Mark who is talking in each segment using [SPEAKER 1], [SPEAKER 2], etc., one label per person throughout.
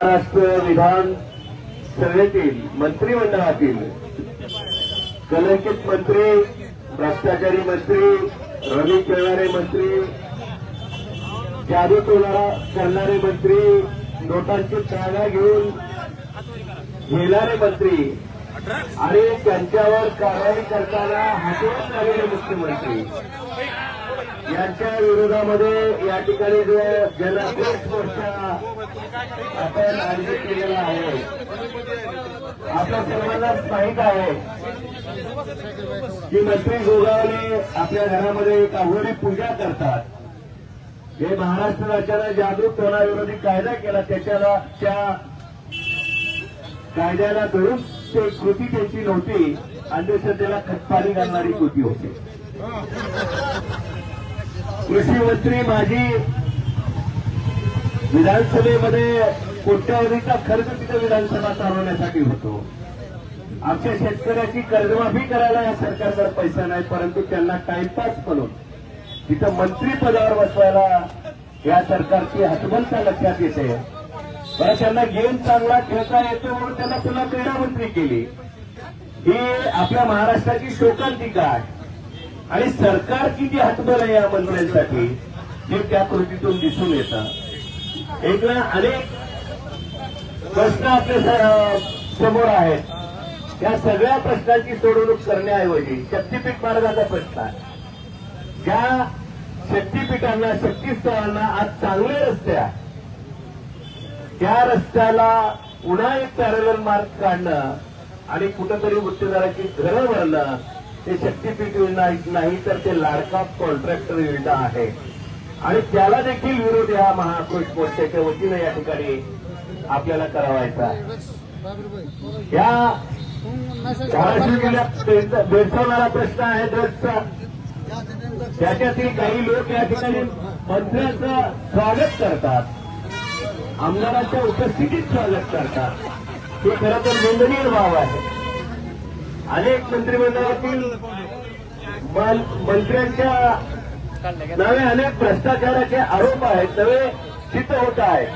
[SPEAKER 1] महाराष्ट्र विधान सभेतील मंत्रिमंडळातील कलंकित मंत्री भ्रष्टाचारी मंत्री रवी खेळणारे मंत्री जादू टोला करणारे मंत्री नोटांची चाळा घेऊन घेणारे मंत्री आणि त्यांच्यावर कारवाई करताना हटवून आलेले मुख्यमंत्री. यांच्या विरोधामध्ये या ठिकाणी जो जनाक्रोश मोर्चा आपण आयोजित केलेला आहे आपल्या सर्वांना माहीत आहे की मंत्री गोगावले आपल्या घरामध्ये एक अघोरी पूजा करतात. हे महाराष्ट्र राज्याला जागरूक टोळाविरोधी कायदा केला त्याच्याला त्या कायद्याला धरून ते कृती त्यांची नव्हती अंधश्रद्धेला खतपाणी घालणारी कृती होती. कृषी मंत्री माझी विधानसभेमध्ये कोट्यावधीचा खर्च तिथे विधानसभा चालवण्यासाठी होतो. आमच्या शेतकऱ्याची कर्जमाफी करायला या सरकारकडे पैसा नाही परंतु त्यांना टाइमपास म्हणून तिथं मंत्री पदावर बसवायला या सरकारची हतबलता लक्षात येते. बरं त्यांना गेम चांगला खेळता येतो म्हणून त्यांना पुन्हा क्रीडा मंत्री केली. ही आपल्या महाराष्ट्राची शोकांतिका आहे. आणि सरकार किती हतबल आहे या मंत्र्यांसाठी? हे त्या कृतीतून दिसून येतं. एक अनेक प्रश्न आपल्यासमोर आहेत. त्या सगळ्या प्रश्नांची सोडवणूक करण्याऐवजी शक्तीपीठ मार्गाचा प्रश्न आहे. ज्या शक्तीपीठांना शक्तीस्थळांना आज चांगले रस्ते आहे त्या रस्त्याला पुन्हा एक पॅरल मार्ग काढणं आणि कुठंतरी गुत्तेदाराची घरं भरणं ते शक्तीपीठ योजना नाही तर ते लाडका कॉन्ट्रॅक्टर योजना आहे. आणि त्याला देखील विरोध या महाआक्रोश मोर्चाच्या वतीनं या ठिकाणी आपल्याला करावायचा आहे. या धाराशिव जिल्ह्यात भेडसावणारा प्रश्न आहे ड्रग्सचा त्याच्यातील काही लोक या ठिकाणी मंत्र्यांचं स्वागत करतात. आमदाराच्या उपस्थितीत स्वागत करतात. हे खरं तर निंदनीय भाव आहे. अनेक मंत्रिमंडळातील मंत्र्यांच्या नवे अनेक भ्रष्टाचाराचे आरोप आहेत नवे सिद्ध होत आहे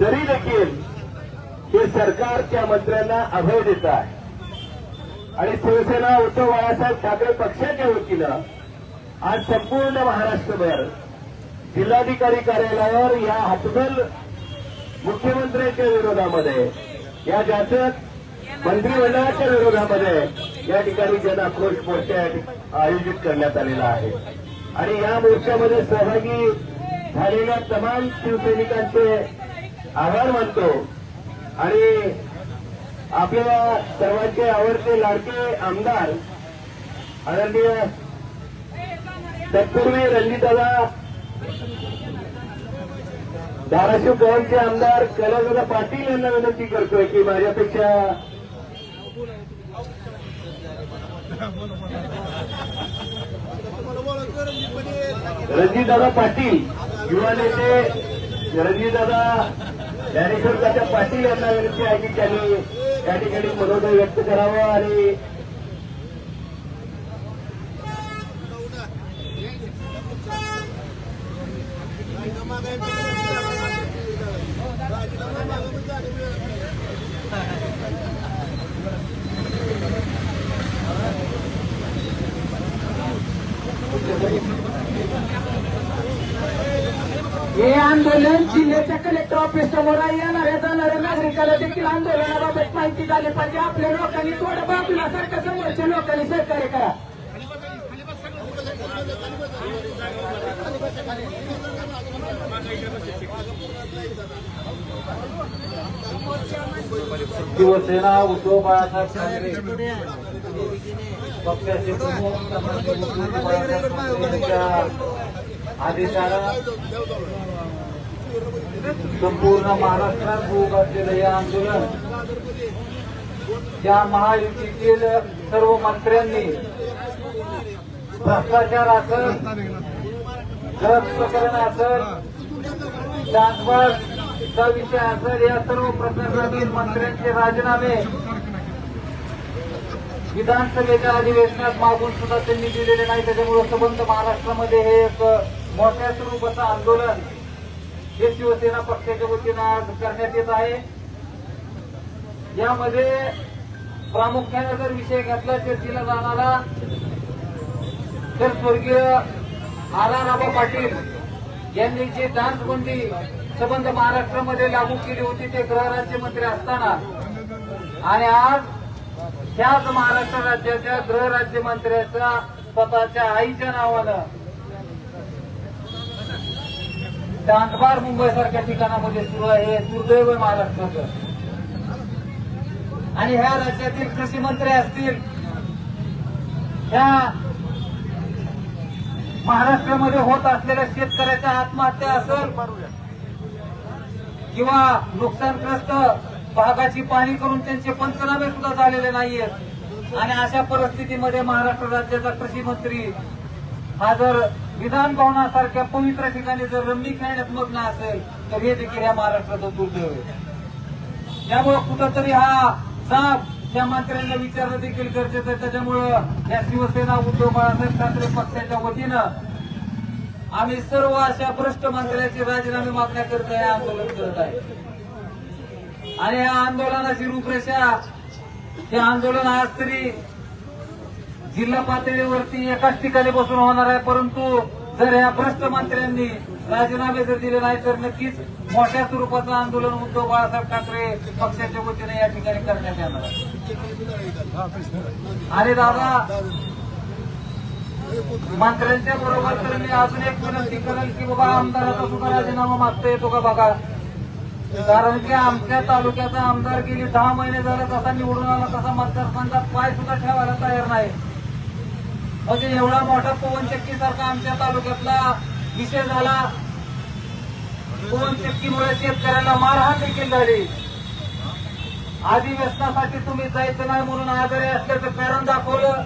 [SPEAKER 1] तरी देखील हे सरकार त्या मंत्र्यांना अभय देत आहे. आणि शिवसेना उद्धव बाळासाहेब ठाकरे पक्षाच्या वतीनं आज संपूर्ण महाराष्ट्रभर जिल्हाधिकारी कार्यालयावर या हतबल मुख्यमंत्र्यांच्या विरोधामध्ये या जाचक मंत्रिमंडळाच्या विरोधामध्ये या ठिकाणी जन आक्रोश मोर्चा आयोजित करण्यात आलेला आहे. आणि या मोर्चामध्ये सहभागी झालेल्या तमाम शिवसैनिकांचे आभार मानतो. आणि आपल्या सर्वांचे आवडते लाडके आमदार आदरणीय तत्पूर्वी रणजितदादा धाराशिव गावचे आमदार कैलासदादा पाटील यांना विनंती करतोय की माझ्यापेक्षा रणजितदादा पाटील युवा नेते रणजितदादा ज्ञानेश्वर पाटील यांना विनंती आहे की त्यांनी या ठिकाणी मनोदय व्यक्त करावं आणि
[SPEAKER 2] हे आंदोलन जिल्ह्याच्या कलेक्टर ऑफिस समोर येणाऱ्या जाणाऱ्या नागरिकाला देखील आंदोलनाबाबत माहिती झाली पाहिजे. आपल्या लोकांनी थोडं बाजूला बाजूलासारखं समोरच्या लोकांनी सहकार्य करा.
[SPEAKER 3] शिवसेना उद्धव बाळासाहेब ठाकरे. पक्षाचे प्रमुख सन्माननीय बाळासाहेब ठाकरे यांच्या आदेशानं संपूर्ण महाराष्ट्रात होऊ घातलेलं हे आंदोलन. या महायुतीतील सर्व मंत्र्यांनी भ्रष्टाचार असेल ड्रग्ज प्रकरण असेल शासवाचा विषय असेल या सर्व प्रकरणातील मंत्र्यांचे राजीनामे विधानसभेच्या अधिवेशनात मागून सुद्धा त्यांनी दिलेले नाही. त्याच्यामुळे संबंध महाराष्ट्रामध्ये हे एक मोठ्या स्वरूपाचं आंदोलन. हे शिवसेना पक्षाच्या वतीनं आज करण्यात येत आहे. यामध्ये प्रामुख्याने जर विषय घेतला चर्चेला जाणारा तर स्वर्गीय आलाराबा पाटील यांनी जी डान्स बंदी संबंध महाराष्ट्रामध्ये लागू केली होती ते गृहराज्यमंत्री असताना. आणि आज त्याच महाराष्ट्र राज्याच्या गृहराज्यमंत्र्याच्या स्वतःच्या आईच्या नावानं डान्सबार मुंबई सारख्या ठिकाणामध्ये सुरू आहे दुर्दैव महाराष्ट्राचं. आणि ह्या राज्यातील कृषी मंत्री असतील ह्या महाराष्ट्रामध्ये होत असलेल्या शेतकऱ्याच्या आत्महत्या असेल किंवा नुकसानग्रस्त भागाची पाणी करून त्यांचे पंचनामे सुद्धा झालेले नाहीयेत. आणि अशा परिस्थितीमध्ये महाराष्ट्र राज्याचा कृषी मंत्री हा जर विधान भवनासारख्या पवित्र ठिकाणी जर रम्मी खेळण्यात मग्न असेल तर हे देखील या महाराष्ट्राचं दुर्दैव आहे. त्यामुळं कुठंतरी हा साप त्या मंत्र्यांना विचारणं देखील गरजेचं आहे. त्याच्यामुळं या शिवसेना उद्धव बाळासाहेब ठाकरे पक्षाच्या वतीनं आम्ही सर्व अशा भ्रष्ट मंत्र्याचे राजीनामे मागण्याकरिता हे आंदोलन करत आहे. आणि या आंदोलनाची रूपरेषा हे आंदोलन आज तरी जिल्हा पातळीवरती एकाच ठिकाणी बसून होणार आहे परंतु जर या भ्रष्ट मंत्र्यांनी राजीनामे जर दिले नाही तर नक्कीच मोठ्या स्वरूपाचं आंदोलन उद्धव बाळासाहेब ठाकरे पक्षाच्या वतीने या ठिकाणी करण्यात येणार आहे. आणि दादा मंत्र्यांच्या बरोबर तर मी अजून एक विनंती करेल की बाबा आमदाराचा सुद्धा राजीनामा मागता येतो का बघा? कारण की आमच्या तालुक्याचा आमदार गेली दहा महिने झाले कसा निवडून आला तसा मतदारसंघात पाय सुद्धा ठेवायला तयार नाही. म्हणजे एवढा मोठा पवनचक्की सारखा आमच्या तालुक्यातला विषय झाला. पवन पवनचक्कीमुळे शेतकऱ्यांना मारहाण देखील झाली. अधिवेशनासाठी तुम्ही जायचं नाही म्हणून आजारी असल्याचं कारण दाखवलं.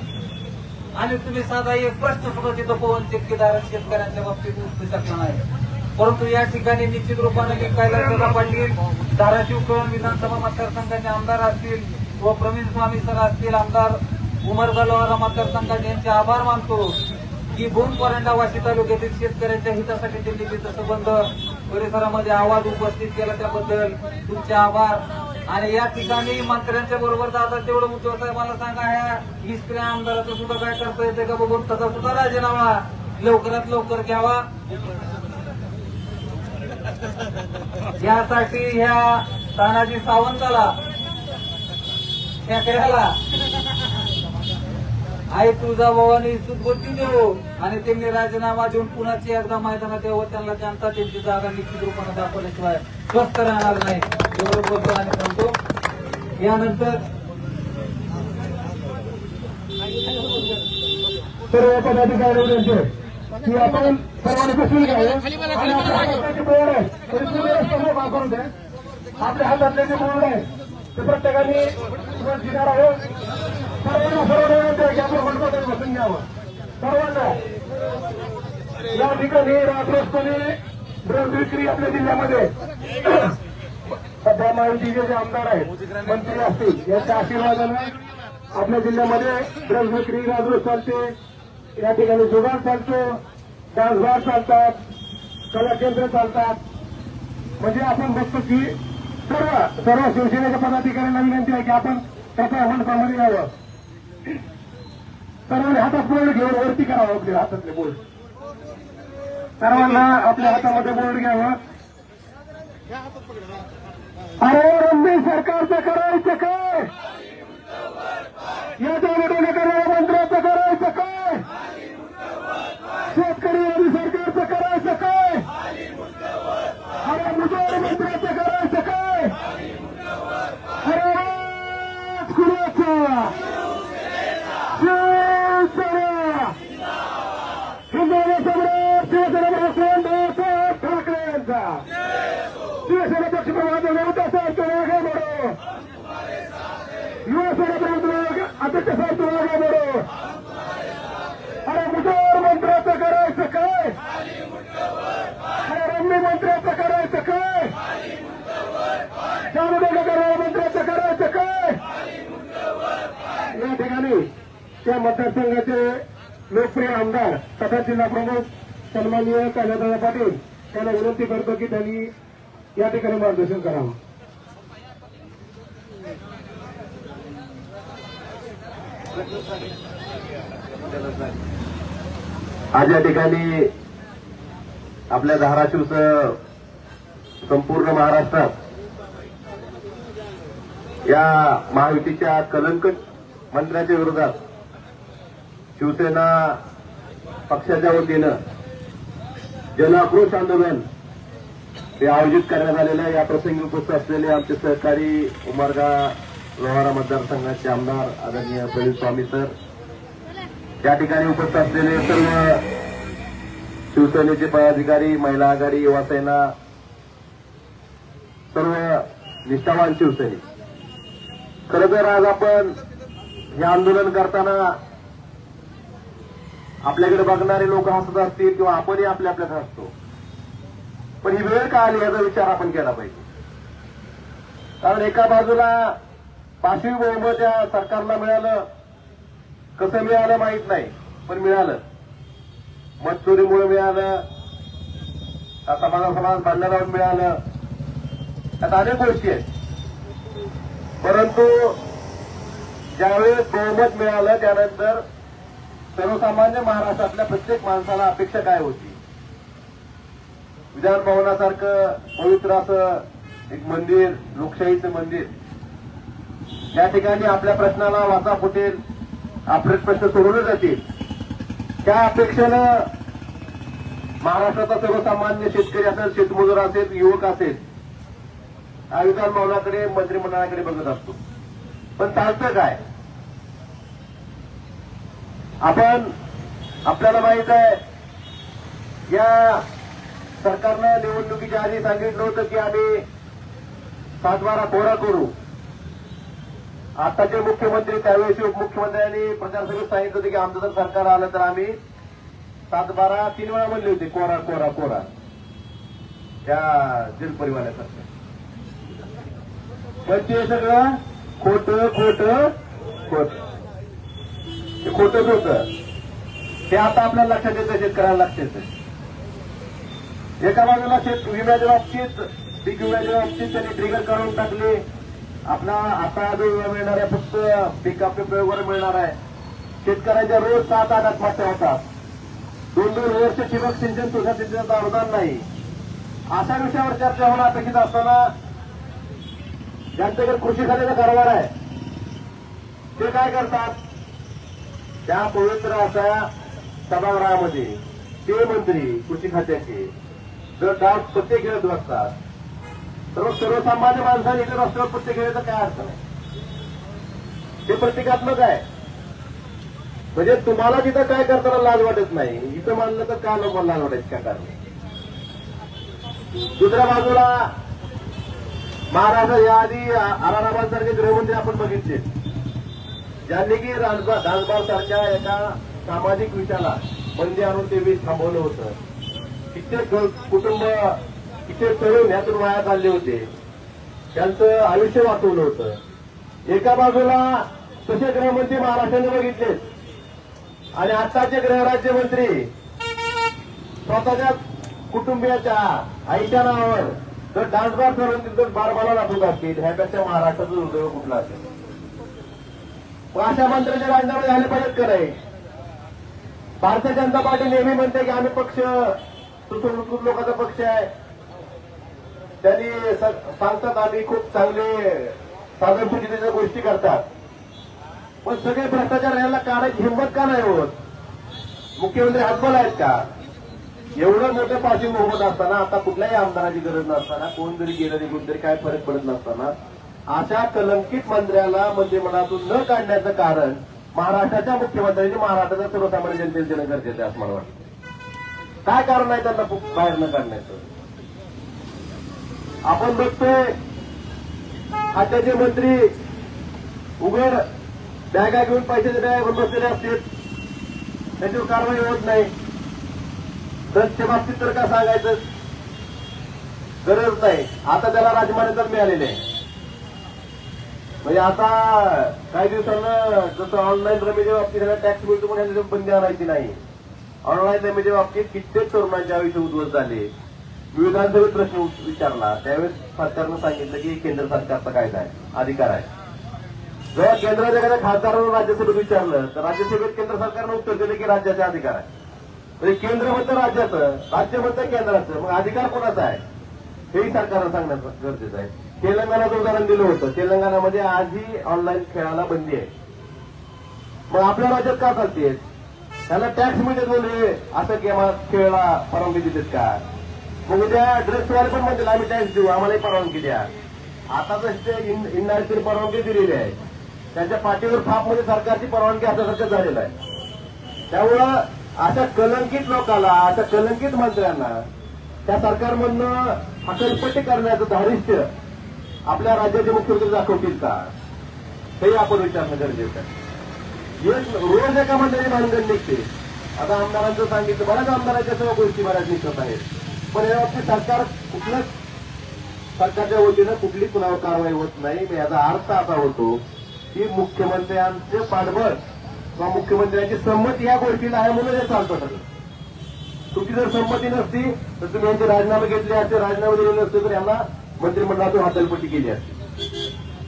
[SPEAKER 3] आणि तुम्ही साधा एक प्रश्न सुद्धा तिथं पवनचक्कीदार शेतकऱ्यांच्या बाबतीत उचलू शकला नाही. परंतु या ठिकाणी निश्चित रूपाने मी कैलासदादा पाटील धाराशिव कळण विधानसभा मतदारसंघाचे आमदार असतील व प्रवीण स्वामी सर असतील आमदार उमर गलवारा मतदारसंघाचे यांचे आभार मानतो की बोन परंडा वाशी तालुक्यातील शेतकऱ्यांच्या हितासाठी त्यांनी तिथं संबंध परिसरामध्ये आवाज उपस्थित केला. त्याबद्दल तुमचे आभार. आणि या ठिकाणी मंत्र्यांच्या बरोबर दादा तेवढं महत्वाचं मला सांगा ह्या निष्क्रिय आमदाराचं सुद्धा काय करता येते का बघून त्याचा सुद्धा राजीनामा लवकरात लवकर घ्यावा. यासाठी ह्या तानाजी सावंताला शेकड्याला आई तुळजाभवानी सुदबुद्धी देऊ आणि त्यांनी राजीनामा देऊन पुण्याची एकदा मैदानात यावं त्यांना जनता त्यांची जागा निश्चित रूपाने दाखवल्याशिवाय स्वस्थ राहणार नाही. एवढं बोलतो आणि सांगतो. यानंतर
[SPEAKER 4] सर्व पदाधिकारी यांचे की आपण सर्वांनी बसून घ्यावे आपल्या हातातले जे बोर्ड आहे ते पूर्ण समोर उभा करून द्या. आपल्या हातातले जे बोर्ड आहे ते प्रत्येकाने वर दिणार आहे सर्वांना सर्व बसून घ्यावं. सर्वांना या ठिकाणी रात्रस्तरी ड्रग विक्री आपल्या जिल्ह्यामध्ये. सध्या महायुतीचे जे आमदार आहेत मंत्री असतील यांच्या आशीर्वादानं आपल्या जिल्ह्यामध्ये ड्रग विक्री गाजर चालते. या ठिकाणी जुगार चालतो. डान्सबार चालतात. कला केंद्र चालतात. म्हणजे आपण बघतो की सर्व सर्व शिवसेनेच्या पदाधिकाऱ्यांना विनंती आहे की आपण त्याच्या मंडपामध्ये यावं. सर्वांनी हातात बोर्ड घेऊन वरती करावं आपल्या हो हातातले बोर्ड. सर्वांना आपल्या हातामध्ये बोर्ड घ्यावं. अरे रंबी सरकारचं करायचं काय? या जागेने करणाऱ्या मंत्र्याचं करायचं काय? शेतकरी आणि सरकारचं करायचं काय? अरे मुजोर मंत्र्याचं करायचं काय? अरे कुणाचं शिवसेना हिंदवी सम्राट शिवसेना बाळासाहेब बाळासाहेब ठाकरे यांचा शिवसेना पक्षप्रमुख उद्धव साहेब तुम्हाला बडो युवासेना प्रमुख अध्यक्ष साहेब तुम्हाला बडो अरे मुजोर मंत्र्याचं करायचं काय अरे रम्मी मंत्र्याचं करायचं काय जामदेव करणाऱ्या मंत्र्याचं करायचं काय या ठिकाणी या मतदारसंघाचे लोकप्रिय आमदार तथा जिल्हा प्रमुख सन्माननीय कैलासदादा पाटील त्यांना विनंती करतो की त्यांनी या ठिकाणी मार्गदर्शन करावं.
[SPEAKER 1] आज या ठिकाणी आपल्या धाराशिवसह संपूर्ण महाराष्ट्रात या महायुतीच्या कलंकट मंत्र्याच्या विरोधात शिवसेना पक्षाच्या वतीनं जनआक्रोश आंदोलन हे आयोजित करण्यात आलेलं आहे. या प्रसंगी उपस्थित असलेले आमचे सहकारी उमरगा लोहारा मतदारसंघाचे आमदार आदरणीय प्रवीण स्वामी सर या ठिकाणी उपस्थित असलेले सर्व शिवसेनेचे पदाधिकारी महिला आघाडी युवासेना सर्व निष्ठावान शिवसैनिक. खरं तर आज आपण हे आंदोलन करताना आपल्याकडे बघणारे लोक हसत असतील किंवा आपणही आपल्या आपल्यात हसतो पण ही वेळ का आली याचा विचार आपण केला पाहिजे. कारण एका बाजूला पाचवी बहुमत या सरकारला मिळालं कसं मिळालं माहीत नाही पण मिळालं. मत मिळालं आता माझा समाज बांधण्याला मिळालं. आता अनेक गोष्टी आहेत. परंतु ज्यावेळेस बहुमत मिळालं त्यानंतर सर्वसामान्य महाराष्ट्रातल्या प्रत्येक माणसाला अपेक्षा काय होती? विधान भवनासारखं पवित्र असं एक मंदिर लोकशाहीचं मंदिर या ठिकाणी आपल्या प्रश्नाला वाचा फुटेल आपले प्रश्न सोडवले जातील. त्या अपेक्षेनं महाराष्ट्राचा सर्वसामान्य शेतकरी असेल शेतमजूर असेल युवक असेल हा विधान भवनाकडे मंत्रिमंडळाकडे बघत असतो. पण चालतं काय? आपण आपल्याला माहीत आहे या सरकारनं निवडणुकीच्या आधी सांगितलं होतं की आम्ही सातबारा कोरा करू. आताचे मुख्यमंत्री त्यावेळेस उपमुख्यमंत्र्यांनी प्रचारसभेत सांगितलं होतं की आमचं जर सरकार आलं तर आम्ही सातबारा तीन वेळा म्हणले होते कोरा कोरा कोरा. त्या जेल पण ते सगळं खोट खोट खोट. ते खोटंच होतं ते आता आपल्याला लक्षात येतं शेतकऱ्याला लक्षात येतं. एका बाजूला शेत विम्याच्या बाबतीत पीक विम्याच्या बाबतीत त्यांनी ट्रिगर काढून टाकले. आपला आता जो विमा मिळणार आहे फक्त पीक आपल्या प्रयोगावर मिळणार आहे. शेतकऱ्यांच्या रोज सात आठ आत्महत्या होतात. दोन दोन वर्ष ठिबक सिंचन तुषार सिंचनाचं अनुदान नाही. अशा विषयावर चर्चा होणं अपेक्षित असताना ज्यांच्याकडे कृषी खात्याचा कारभार आहे ते काय करतात? त्या पवित्र अशा सभागृहामध्ये ते मंत्री कृषी खात्याचे जर डाव पत्ते खेळत बसतात तर सर्वसामान्य माणसाने इथे रस्त्यावर पत्ते तर काय अर्थ नाही? ते प्रतिकात्मक आहे. म्हणजे तुम्हाला तिथं काय करताना लाज वाटत नाही इथं मानलं तर काय नको लाज वाटायची? काय कारण दुसऱ्या बाजूला महाराष्ट्र याआधी आराराबाद सारखे गृहमंत्री आपण बघितले ज्यांनी की डान्सबार सारख्या एका सामाजिक विषयाला बंदी आणून ते वीज थांबवलं होतं. कित्येक कुटुंब कित्येक तरुण यातून वाया चालले होते. त्यांचं आयुष्य वाचवलं होतं. एका बाजूला तसे गृहमंत्री महाराष्ट्राने बघितले आणि आताचे गृहराज्यमंत्री स्वतःच्या कुटुंबियाच्या आईच्या नावावर जर डान्सबार करून तिथं बारबाला दाखवत असतील ह्यापेक्षा महाराष्ट्राचं दुर्दैव कुठला असेल? अशा मंत्र्याचे राजीनामे झाले पाहिजेत का नाही भारतीय जनता पार्टी नेहमी म्हणते की आम्ही पक्ष सुसंस्कृत लोकांचा पक्ष आहे. त्यांनी सांगतात आम्ही खूप चांगले साधनपुटीच्या गोष्टी करतात. पण सगळे भ्रष्टाचार याला कारण हिंमत का नाही होत? मुख्यमंत्री हतबल आहेत का? एवढं मोठं पासिंग बहुमत असताना आता कुठल्याही आमदाराची गरज नसताना कोण जरी गेलं निघून तरी काय फरक पडत नसताना अशा कलंकित मंत्र्याला म्हणजे मंत्रिमंडळातून न काढण्याचं कारण महाराष्ट्राच्या मुख्यमंत्र्यांनी महाराष्ट्राच्या सर्वसामान्य जनतेला देणं गरजेचं असं मला वाटतं काय कारण आहे त्यांना बाहेर न काढण्याचं? आपण बघतोय खात्याचे मंत्री उघड बॅगा घेऊन पैशाचे बॅगा घेऊन बसलेले असतील. त्याच्यावर कारवाई होत नाही. दसच्या बाबतीत तर का सांगायचं? गरज नाही. आता त्याला राजमान्यता मिळालेली आहे. म्हणजे आता काही दिवसांना जसं ऑनलाईन रमेच्या बाबतीत टॅक्स मिळतो पण ह्याला बंदी आणायची नाही. ऑनलाईन रमेच्या बाबतीत कित्येक तरुणांचे आयुष्य उद्ध्वस्त झाले. मी विधानसभेत प्रश्न विचारला. त्यावेळेस सरकारनं सांगितलं की केंद्र सरकारचा कायदा आहे अधिकार आहे. जेव्हा केंद्राच्या एखाद्या खासदारानं राज्यसभेत विचारलं तर राज्यसभेत केंद्र सरकारनं उत्तर दिलं की राज्याचा अधिकार आहे. म्हणजे केंद्र म्हणतं राज्याचं राज्य म्हणतं केंद्राचं मग अधिकार कोणाचा आहे? हेही सरकारनं सांगण्याचं गरजेचं आहे. तेलंगणाचं उदाहरण दिलं होतं. तेलंगणामध्ये आजही ऑनलाईन खेळाला बंदी आहे. मग आपल्या राज्यात का चालते? त्याला टॅक्स मिळते म्हणजे असं गेमा खेळला परवानगी देतात का? मग उद्या ड्रेसवाले पण म्हणतील आम्ही टॅक्स देऊ आम्हालाही परवानगी द्या. आता जसे इन्डायरेक्ट परवानगी दिलेली आहे. त्यांच्या पाठीवर थाप म्हणजे सरकारची परवानगी असल्यासारखं झालेलं आहे. त्यामुळं अशा कलंकित लोकाला अशा कलंकित मंत्र्यांना त्या सरकारमधनं हकलपट्टी करण्याचं धारिष्ट्य आपल्या राज्याचे मुख्यमंत्री दाखवतील का? हे आपण विचारणं गरजेचं आहे. एक रोज एका मंडळी भानगड निघते आता आमदारांचं सांगितलं बऱ्याच आमदारांच्या सर्व गोष्टी बऱ्याच निघत आहेत. पण या बाबतीत सरकार कुठलंच सरकारच्या वतीनं कुठली कुणावर कारवाई होत नाही. याचा अर्थ असा होतो की मुख्यमंत्र्यांचे पाठबळ किंवा मुख्यमंत्र्यांची संमती या गोष्टीला आहे म्हणून हे चालतं ठरलं तुमची जर संमती नसती तर तुम्ही यांचे राजीनामे घेतले असते राजीनामे दिले नसते तर यांना मंत्रिमंडळातून हातलपट्टी केली असते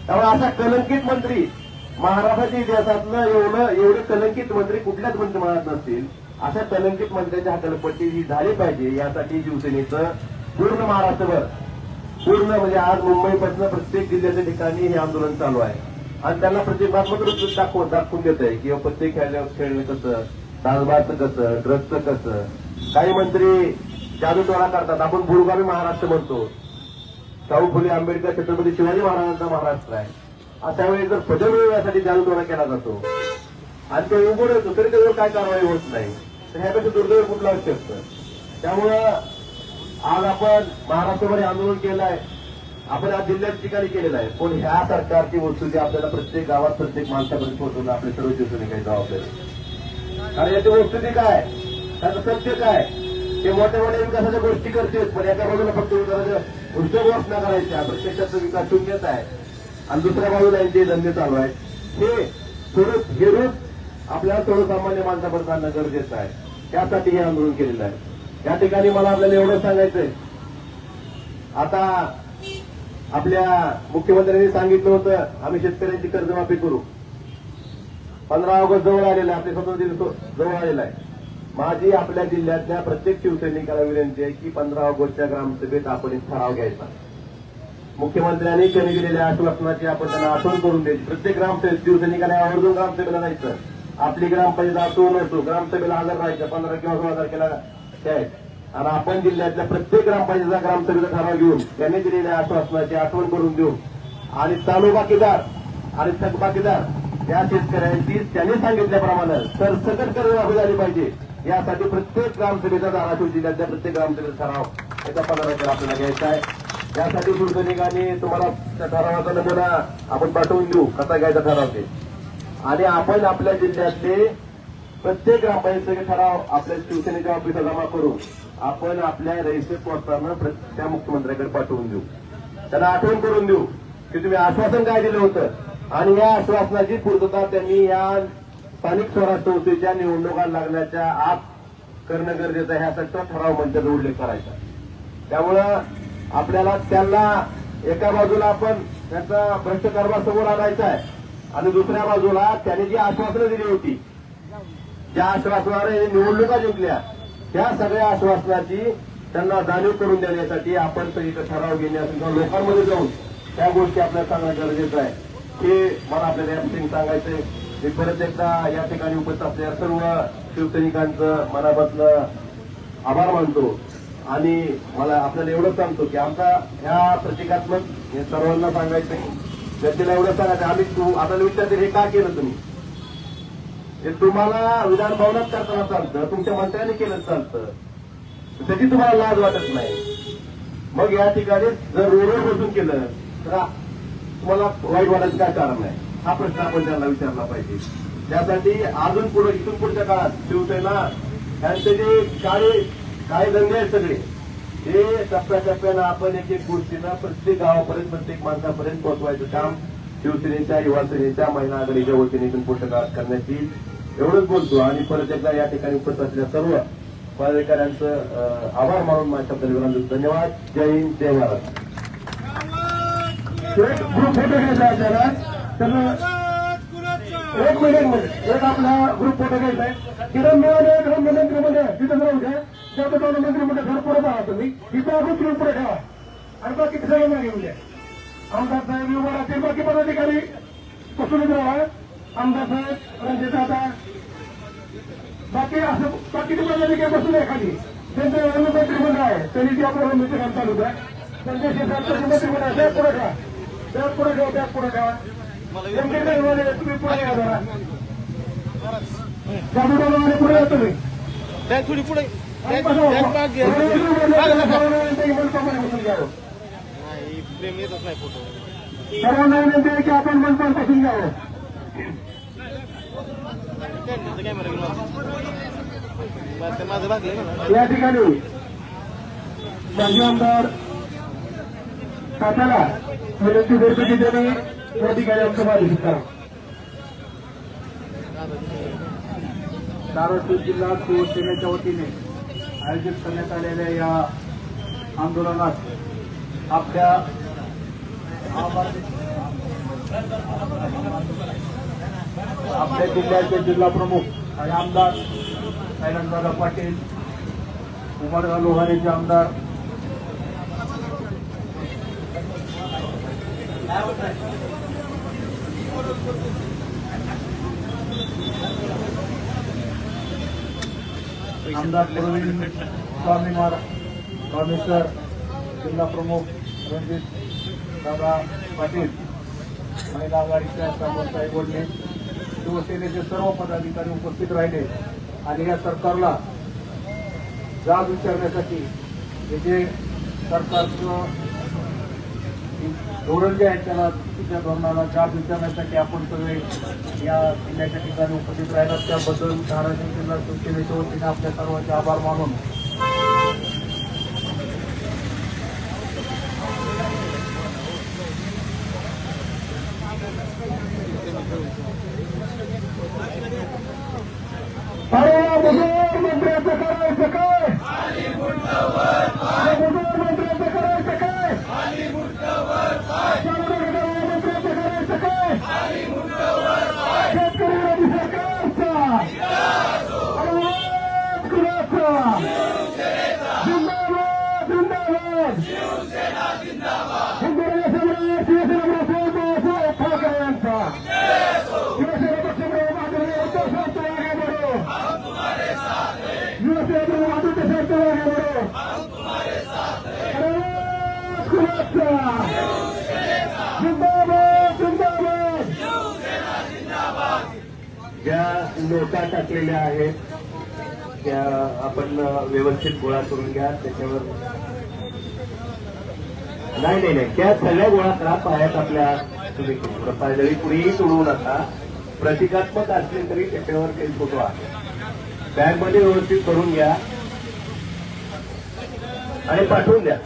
[SPEAKER 1] त्यामुळे असा कलंकित मंत्री महाराष्ट्राच्या इतिहासातलं एवढं एवढे कलंकित मंत्री कुठल्याच मंत्रिमंडळात नसतील. अशा कलंकित मंत्र्यांच्या हातालपट्टी ही झाली पाहिजे यासाठी शिवसेनेचं पूर्ण महाराष्ट्रभर पूर्ण म्हणजे आज मुंबईपासून प्रत्येक जिल्ह्याच्या ठिकाणी हे आंदोलन चालू आहे. आणि त्यांना प्रतिकात्मक रूप दाखवून दाखवून देत आहे की प्रत्येक खेळण्या खेळणं कसं ताजबाचं कसं ड्रग्सचं कसं. काही मंत्री जादूटोळा करतात. आपण बुरगामी महाराष्ट्र म्हणतो. शाहू फुले आंबेडकर छत्रपती शिवाजी महाराजांचा महाराष्ट्र आहे. अशा वेळी जर पद मिळवण्यासाठी जादूटोळा केला जातो आणि ते उघड होतो तरी त्याच्यावर काय कारवाई होत नाही. तर ह्यापेक्षा दुर्दैव कुठलं असू शकतं त्यामुळं आज आपण महाराष्ट्रामध्ये आंदोलन केलं आहे. आपण आज जिल्ह्यात ठिकाणी केलेलं आहे. पण ह्या सरकारची वस्तुस्थिती आपल्याला प्रत्येक गावात प्रत्येक माणसापर्यंत पोहोचवणं आपल्या सर्व दिवसांनी काही जबाबदारी. कारण याची वस्तुस्थिती काय? त्याचं सत्य काय? ते मोठ्या मोठ्या विकासाच्या गोष्टी करतेच पण एका बाजूला फक्त विकासाच्या पुस्तक घोषणा करायच्या प्रत्यक्षाचा विकास शून्यच आहे. आणि दुसऱ्या बाजूला यांचे धंदे चालू आहेत. हे स्वरूप हे रूप आपल्याला थोडं सामान्य माणसापर्यंत आणणं गरजेचं आहे. त्यासाठी हे आंदोलन केलेलं आहे. या ठिकाणी मला आपल्याला एवढं सांगायचंय. आता आपल्या मुख्यमंत्र्यांनी सांगितलं होतं आम्ही शेतकऱ्यांची कर्जमाफी करू. पंधरा ऑगस्ट जवळ आलेला आहे. आपले स्वतंत्र दिन जवळ आलेला आहे. माझी आपल्या जिल्ह्यातल्या प्रत्येक शिवसैनिकाला विनंती आहे की पंधरा ऑगस्टच्या ग्रामसभेत आपण एक ठराव घ्यायचा. मुख्यमंत्र्यांनी त्यांनी दिलेल्या आश्वासनाची आपण त्यांना आठवण करून द्यायची. प्रत्येक ग्रामसभेत शिवसैनिकांना आवर्जून ग्रामसभेला जायचं. आपली ग्रामपंचायत असो नसो ग्रामसभेला हजर राहायचं. पंधरा किंवा सोळा तारखेला काय आणि आपण जिल्ह्यातल्या प्रत्येक ग्रामपंचायतीचा ग्रामसभेचा ठराव घेऊन त्यांनी दिलेल्या आश्वासनाची आठवण करून देऊ आणि चालू बाकीदार आणि थकबाकीदार या शेतकऱ्यांची त्यांनी सांगितल्याप्रमाणे सरसकट कर्जमाफी झाली पाहिजे. यासाठी प्रत्येक ग्रामसभेचा धाराशिव जिल्ह्यातल्या प्रत्येक ग्रामसभेचा ठराव याचा पदाधिकारी आपल्याला घ्यायचा आहे. यासाठी शिवसैनिकांनी तुम्हाला त्या ठरावाचा नमुना आपण पाठवून देऊ. कसा घ्यायचा ठराव ते? आणि आपण आपल्या जिल्ह्यातले प्रत्येक ग्रामपंचायतीचे ठराव आपल्या शिवसेनेच्या ऑफिसला जमा करू आपण आपल्या रजिस्टर पोस्टानं प्र- त्या मुख्यमंत्र्याकडे पाठवून देऊ. त्यांना आठवण करून देऊ की तुम्ही आश्वासन काय दिलं होतं? आणि या आश्वासनाची पूर्तता त्यांनी या स्थानिक स्वराज्य संस्थेच्या निवडणुका लागण्याच्या आत करणं गरजेचं आहे ह्यासाठी ठराव मंचाचा उल्लेख करायचा. त्यामुळं आपल्याला त्यांना एका बाजूला आपण त्यांचा भ्रष्ट कारभार समोर आणायचा आहे आणि दुसऱ्या बाजूला त्यांनी जी आश्वासनं दिली होती ज्या आश्वासनाने निवडणुका जिंकल्या त्या सगळ्या आश्वासनाची त्यांना जाणीव करून देण्यासाठी आपण इथं ठराव घेण्यास लोकांमध्ये जाऊन त्या गोष्टी आपल्याला सांगणं गरजेचं आहे. हे मला आपल्याला या सांगायचंय. मी परत एकदा या ठिकाणी उपस्थित असलेल्या सर्व शिवसैनिकांचं मनापासलं आभार मानतो. आणि मला आपल्याला एवढं सांगतो की आमचा ह्या प्रतिकात्मक हे सर्वांना सांगायचं जनतेला एवढं सांगायचं आम्ही तू आपल्याला विचारते हे का केलं तुम्ही? हे तुम्हाला विधान भवनात करताना चालतं तुमच्या मंत्र्याने केलं चालतं. त्याची तुम्हाला लाज वाटत नाही. मग या ठिकाणी जर रोडवर बसून केलं तर तुम्हाला वाईट वाटायचं काय कारण नाही हा प्रश्न आपण त्यांना विचारला पाहिजे. त्यासाठी अजून पुढे इथून पुढच्या काळात शिवसेना त्यांचे जे काळे काय धंदे आहेत सगळे हे टप्प्याटप्प्यानं आपण एक एक गोष्टीनं प्रत्येक गावापर्यंत प्रत्येक माणसापर्यंत पोहोचवायचं काम शिवसेनेच्या युवासेनेच्या महिला आघाडीच्या वतीने इथून पुढच्या काळात करण्यात येईल एवढंच बोलतो. आणि परत एकदा या ठिकाणी उपस्थित असलेल्या सर्व पदाधिकाऱ्यांचं अं, आभार मानून माझ्या परिवारांचं धन्यवाद. जय हिंद. जय भारत.
[SPEAKER 4] एक एक मिनिट एक आपला ग्रुप फोटो घ्यायचा आहे. किरण मिळाले ग्रामपंचायतीमध्ये मंत्रिमंडळ तिथं राहू द्या. त्या दोन मंत्रिमंडळ घर पुढे पाहा तुम्ही. इथं आपण तुम्ही पुढे ठेवा. आणि बाकी सगळं मागे येऊ द्या आमदार साहेब उभा राहतील बाकी पदाधिकारी बसूनच राहा. आमदार साहेब रणजित दादा. बाकी असं बाकीचे पदाधिकारी बसून आहे खाली. त्यांचं अन्य मंत्रिमंडळ आहे. त्यांनी ते आपल्याला मित्र काम चालू द्या त्यांच्या शेतात मंत्रिमंडळ आहे. त्या पुढे ठेवा. त्या पुढे ठेवा त्या पुढे ठेवा.
[SPEAKER 5] थोडी पुढे. प्रेम येतच नाही फोटो.
[SPEAKER 4] सर्वांना विनंती आहे की आपण बसून घ्यावं. या ठिकाणी माजी आमदार तात्याला विनंती करतो की त्यांनी या ठिकाणी आमचं करा
[SPEAKER 6] धाराशिव जिल्हा शिवसेनेच्या वतीने आयोजित करण्यात आलेल्या या आंदोलनात आपल्या आपल्या जिल्ह्याचे जिल्हा प्रमुख आणि आमदार कैलासदादा पाटील उमरगाव लोहारेचे आमदार. आमदार प्रवीण स्वामी महाराज स्वामी जिल्हा प्रमुख रणजित दादा पाटील महिला आघाडीच्या साहेब वडले शिवसेनेचे सर्व पदाधिकारी उपस्थित राहिले आणि या सरकारला जाब विचारण्यासाठी हे जे सरकारचं धोरण जे आहे त्याला चुकीच्या धोरणाला जाब विचारण्यासाठी आपण सगळे या किल्ल्याच्या ठिकाणी उपस्थित राहिलात त्याबद्दल धाराशिव जिल्हा शिवसेनेच्या वतीने आपल्या सर्वांचे आभार मानून
[SPEAKER 4] अरे या मुजोर मंत्र्याचं करायचं काय या मुजोर मंत्र्याचं करायचं काय शांततेच्या मंत्र्याचं करायचं काय शेतकरी विरोधी सरकारचा आवाज कुणाचा जिंदाबाद जिंदाबाद हिंदुराजा सम्राट शिवसेना बाळासाहेब ठाकरे यांचा शिवसेना पक्षप्रमुख आदरणीय उद्धव साहेब आगे बढ़ो युवसेना प्रमुख आदित्य साहेब आगे बढ़ो आवाज कुणाचा जिंदाबाद जिंदाबाद
[SPEAKER 1] ज्या नोटा टाकलेल्या आहेत. त्या आपण व्यवस्थित गोळा करून घ्या. त्याच्यावर नाही नाही नाही. त्या सगळ्या गोळा करा. पायात आपल्या तुम्ही पायदळी कुणीही सोडवू नका. प्रतिकात्मक असले तरी त्याच्यावर काही फोटो आहे. बॅगमध्ये व्यवस्थित करून घ्या. आणि पाठवून द्या.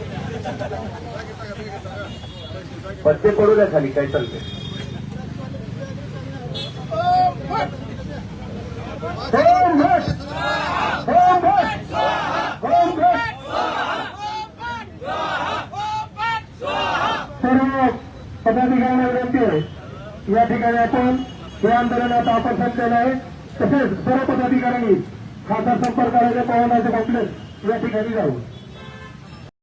[SPEAKER 1] पत्ते पडू द्या खाली. काय चालते
[SPEAKER 4] पदाधिकाऱ्यांना विनंती आहे. या ठिकाणी आपण हे आंदोलनात आता आपण संपलेलं आहे. तसेच सर्व पदाधिकाऱ्यांनी खासदार संपर्क कार्यालय पवनाचे कॉम्प्लेक्स या ठिकाणी जाऊ